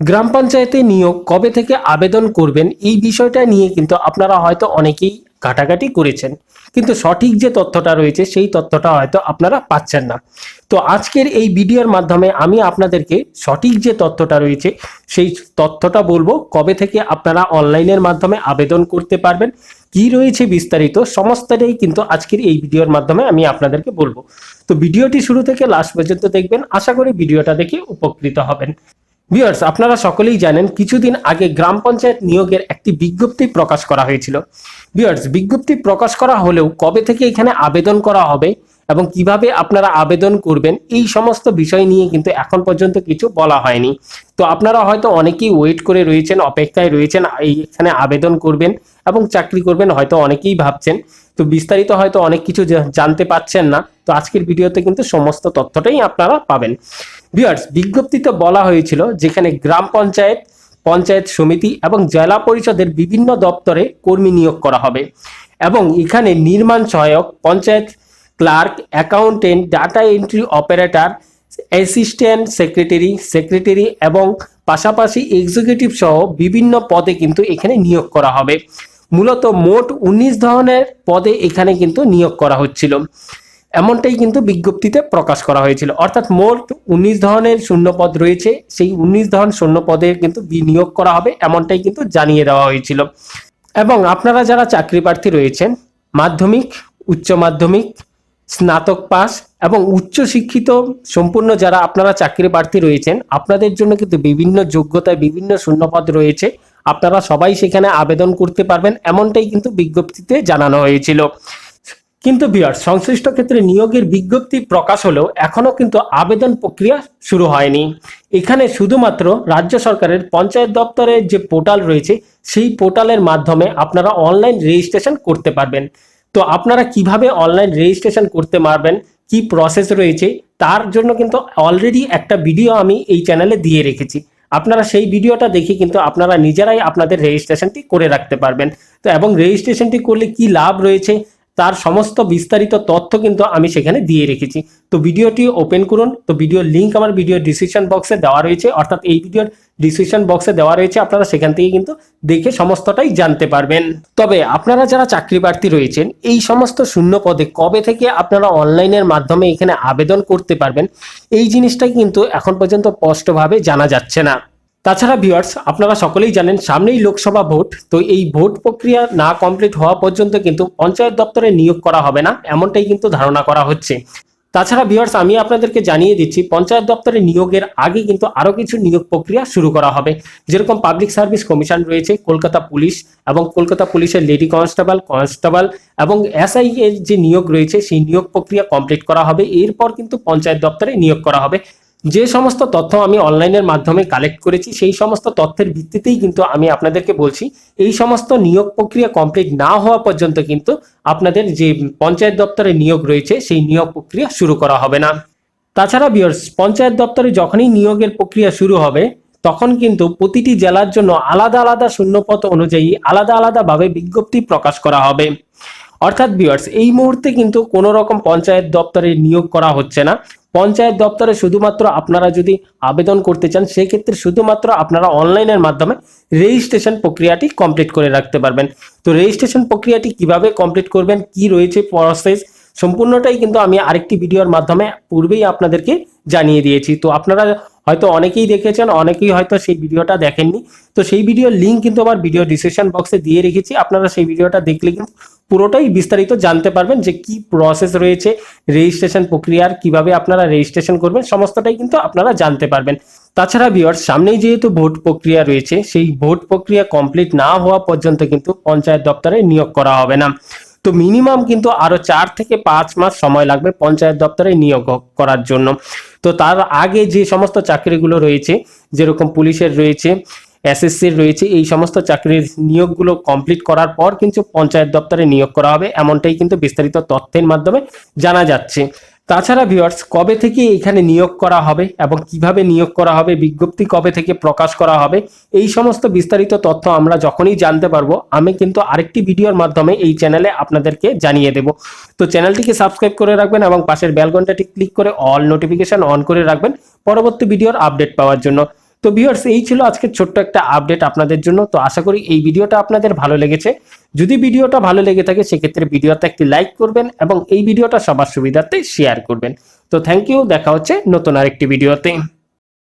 গ্রাম পঞ্চায়েতে নিয়োগ কবে থেকে আবেদন করবেন এই বিষয়টা নিয়ে কিন্তু আপনারা হয়তো অনেকেই ঘাটাঘাটি করেছেন। কিন্তু সঠিক যে তথ্যটা রয়েছে সেই তথ্যটা হয়তো আপনারা পাচ্ছেন না। তো আজকের এই ভিডিওর মাধ্যমে আমি আপনাদেরকে সঠিক যে তথ্যটা রয়েছে সেই তথ্যটা বলব, কবে থেকে আপনারা অনলাইনের মাধ্যমে আবেদন করতে পারবেন, কি রয়েছে বিস্তারিত, সমস্তটাই কিন্তু আজকের এই ভিডিওর মাধ্যমে আমি আপনাদেরকে বলব। তো ভিডিওটি শুরু থেকে লাস্ট পর্যন্ত দেখবেন, আশা করি ভিডিওটা দেখে উপকৃত হবেন। ভিউয়ার্স আপনারা সকলেই জানেন, কিছুদিন আগে গ্রাম পঞ্চায়েত নিয়োগের একটি বিজ্ঞপ্তি প্রকাশ করা হয়েছিল। ভিউয়ার্স বিজ্ঞপ্তি প্রকাশ করা হলেও কবে থেকে এখানে আবেদন করা হবে এবং কীভাবে আপনারা আবেদন করবেন, এই সমস্ত বিষয় নিয়ে কিন্তু এখন পর্যন্ত কিছু বলা হয়নি। তো আপনারা হয়তো অনেকেই ওয়েট করে রয়েছেন, অপেক্ষায় রয়েছেন, এই এখানে আবেদন করবেন এবং চাকরি করবেন হয়তো অনেকেই ভাবছেন। তো বিস্তারিত হয়তো অনেক কিছু জানতে পাচ্ছেন না। তো আজকের ভিডিওতে কিন্তু সমস্ত তথ্যটাই আপনারা পাবেন। ভিউয়ার্স বিজ্ঞপ্তিতে বলা হয়েছিল যেখানে গ্রাম পঞ্চায়েত পঞ্চায়েত সমিতি এবং জেলা পরিষদের বিভিন্ন দপ্তরে কর্মী নিয়োগ করা হবে এবং এখানে নির্মাণ সহায়ক, panchayat clerk, accountant, data entry operator, assistant secretary secretary এবং পাশাপাশি এক্সিকিউটিভ সহ বিভিন্ন পদে কিন্তু এখানে নিয়োগ করা হবে। মূলত মোট উনিশ ধরনের পদে এখানে কিন্তু নিয়োগ করা হচ্ছিল। এমনটাই কিন্তু বিজ্ঞপ্তিতে প্রকাশ করা হয়েছিল। অর্থাৎ মোট উনিশ ধরনের শূন্যপদ রয়েছে, সেই উনিশ ধরন শূন্যপদে কিন্তু বিনিয়োগ করা হবে, এমনটাই কিন্তু জানিয়ে দেওয়া হয়েছিল। এবং আপনারা যারা চাকরি প্রার্থী রয়েছেন, মাধ্যমিক, উচ্চ মাধ্যমিক, স্নাতক পাস এবং উচ্চ শিক্ষিত সম্পূর্ণ যারা আপনারা চাকরি প্রার্থী রয়েছেন, আপনাদের জন্য কিন্তু বিভিন্ন যোগ্যতায় বিভিন্ন শূন্যপদ রয়েছে। আপনারা সবাই সেখানে আবেদন করতে পারবেন, এমনটাই কিন্তু বিজ্ঞপ্তিতে জানানো হয়েছিল। কিন্তু বিয়ার সংশ্লিষ্ট ক্ষেত্রে নিয়োগের বিজ্ঞপ্তি প্রকাশ হলেও এখনও কিন্তু আবেদন প্রক্রিয়া শুরু হয়নি। এখানে শুধুমাত্র রাজ্য সরকারের পঞ্চায়েত দপ্তরের যে পোর্টাল রয়েছে, সেই পোর্টালের মাধ্যমে আপনারা অনলাইন রেজিস্ট্রেশন করতে পারবেন। তো আপনারা কীভাবে অনলাইন রেজিস্ট্রেশন করতে পারবেন, কি প্রসেস রয়েছে, তার জন্য কিন্তু অলরেডি একটা ভিডিও আমি এই চ্যানেলে দিয়ে রেখেছি। আপনারা সেই ভিডিওটা দেখে কিন্তু আপনারা নিজেরাই আপনাদের রেজিস্ট্রেশনটি করে রাখতে পারবেন। তো এবং রেজিস্ট্রেশনটি করলে কি লাভ রয়েছে তার সমস্ত বিস্তারিত তথ্য কিন্তু আমি সেখানে দিয়ে রেখেছি। তো ভিডিওটি ওপেন করুন। তো ভিডিওর লিঙ্ক আমার ভিডিও ডিসক্রিপশন বক্সে দেওয়া রয়েছে। অর্থাৎ এই ভিডিওর ডিসক্রিপশন বক্সে দেওয়া রয়েছে। আপনারা সেখান থেকে কিন্তু দেখে সমস্তটাই জানতে পারবেন। তবে আপনারা যারা চাকরি প্রার্থী রয়েছেন, এই সমস্ত শূন্য পদে কবে থেকে আপনারা অনলাইনের মাধ্যমে এখানে আবেদন করতে পারবেন, এই জিনিসটাই কিন্তু এখন পর্যন্ত স্পষ্টভাবে জানা যাচ্ছে না। তাছাড়া ভিউয়ার্স আপনারা সকলেই জানেন, সামনেই লোকসভা ভোট, তো এই ভোট প্রক্রিয়া না কমপ্লিট হওয়া পর্যন্ত কিন্তু পঞ্চায়েত দপ্তরে নিয়োগ করা হবে না, এমনটাই কিন্তু ধারণা করা হচ্ছে। তাছাড়া ভিউয়ার্স আমি আপনাদেরকে জানিয়ে দিচ্ছি, পঞ্চায়েত দপ্তরে নিয়োগের আগে কিন্তু আরও কিছু নিয়োগ প্রক্রিয়া শুরু করা হবে। যেরকম পাবলিক সার্ভিস কমিশন রয়েছে, কলকাতা পুলিশ এবং কলকাতা পুলিশের লেডি কনস্টেবল কনস্টেবল এবং এসআই এর যে নিয়োগ রয়েছে, সেই নিয়োগ প্রক্রিয়া কমপ্লিট করা হবে। এরপর কিন্তু পঞ্চায়েত দপ্তরে নিয়োগ করা হবে। যে সমস্ত তথ্য আমি অনলাইনের মাধ্যমে কালেক্ট করেছি, সেই সমস্ত তথ্যের ভিত্তিতেই কিন্তু আমি আপনাদেরকে বলছি, এই সমস্ত নিয়োগ প্রক্রিয়া কমপ্লিট না হওয়া পর্যন্ত কিন্তু আপনাদের যে পঞ্চায়েত দপ্তরে নিয়োগ রয়েছে, সেই নিয়োগ প্রক্রিয়া শুরু করা হবে না। তাছাড়া বিয়ার্স পঞ্চায়েত দপ্তরে যখনই নিয়োগের প্রক্রিয়া শুরু হবে, তখন কিন্তু প্রতিটি জেলার জন্য আলাদা আলাদা শূন্যপথ অনুযায়ী আলাদা আলাদাভাবে বিজ্ঞপ্তি প্রকাশ করা হবে। অর্থাৎ বিয়ার্স এই মুহূর্তে কিন্তু কোনো রকম পঞ্চায়েত দপ্তরে নিয়োগ করা হচ্ছে না। পঞ্চায়েত দপ্তরে শুধুমাত্র আপনারা যদি আবেদন করতে চান, সেক্ষেত্রে শুধুমাত্র আপনারা অনলাইনের মাধ্যমে রেজিস্ট্রেশন প্রক্রিয়াটি কমপ্লিট করে রাখতে পারবেন। তো রেজিস্ট্রেশন প্রক্রিয়াটি কীভাবে কমপ্লিট করবেন, কি রয়েছে প্রসেস সম্পূর্ণটাই কিন্তু আমি আরেকটি ভিডিওর মাধ্যমে পূর্বেই আপনাদেরকে জানিয়ে দিয়েছি। তো আপনারা হয়তো অনেকেই দেখেছেন, অনেকেই হয়তো সেই ভিডিওটা দেখেননি। তো সেই ভিডিওর লিঙ্ক কিন্তু আমার ভিডিও ডিসক্রিপশন বক্সে দিয়ে রেখেছি। আপনারা সেই ভিডিওটা দেখলে কিন্তু পুরোটাই বিস্তারিত জানতে পারবেন যে কি প্রসেস রয়েছে রেজিস্ট্রেশন প্রক্রিয়ার, কীভাবে আপনারা রেজিস্ট্রেশন করবেন, সমস্তটাই কিন্তু আপনারা জানতে পারবেন। তাছাড়া বিয়ার সামনেই যেহেতু ভোট প্রক্রিয়া রয়েছে, সেই ভোট প্রক্রিয়া কমপ্লিট না হওয়া পর্যন্ত কিন্তু পঞ্চায়েত দপ্তরে নিয়োগ করা হবে না। তো মিনিমাম কিন্তু আরও চার থেকে পাঁচ মাস সময় লাগবে পঞ্চায়েত দপ্তরে নিয়োগ করার জন্য। তো তার আগে যে সমস্ত চাকরিগুলো রয়েছে, যেরকম পুলিশের রয়েছে, এসএসসির রয়েছে, এই সমস্ত চাকরির নিয়োগগুলো কমপ্লিট করার পর কিন্তু পঞ্চায়েত দপ্তরে নিয়োগ করা হবে। এমনটাই কিন্তু বিস্তারিত তথ্যের মাধ্যমে জানা যাচ্ছে। তাছাড়া ভিউয়ার্স কবে থেকে এখানে নিয়োগ করা হবে এবং কীভাবে নিয়োগ করা হবে, বিজ্ঞপ্তি কবে থেকে প্রকাশ করা হবে, এই সমস্ত বিস্তারিত তথ্য আমরা যখনই জানতে পারব, আমি কিন্তু আরেকটি ভিডিওর মাধ্যমে এই চ্যানেলে আপনাদেরকে জানিয়ে দেব। তো চ্যানেলটিকে সাবস্ক্রাইব করে রাখবেন এবং পাশের বেল ঘন্টাটি ক্লিক করে অল নোটিফিকেশন অন করে রাখবেন, পরবর্তী ভিডিওর আপডেট পাওয়ার জন্য। তো ভিউয়ার্স এই ছিল আজকের ছোট্ট একটা আপডেট আপনাদের জন্য। তো আশা করি এই ভিডিওটা আপনাদের ভালো লেগেছে। যদি ভিডিওটা ভালো লেগে থাকে, সেক্ষেত্রে ভিডিওতে একটি লাইক করবেন এবং এই ভিডিওটা সবার সুবিধার্থে শেয়ার করবেন। তো থ্যাংক ইউ দেখা হচ্ছে নতুন আরেকটি ভিডিওতে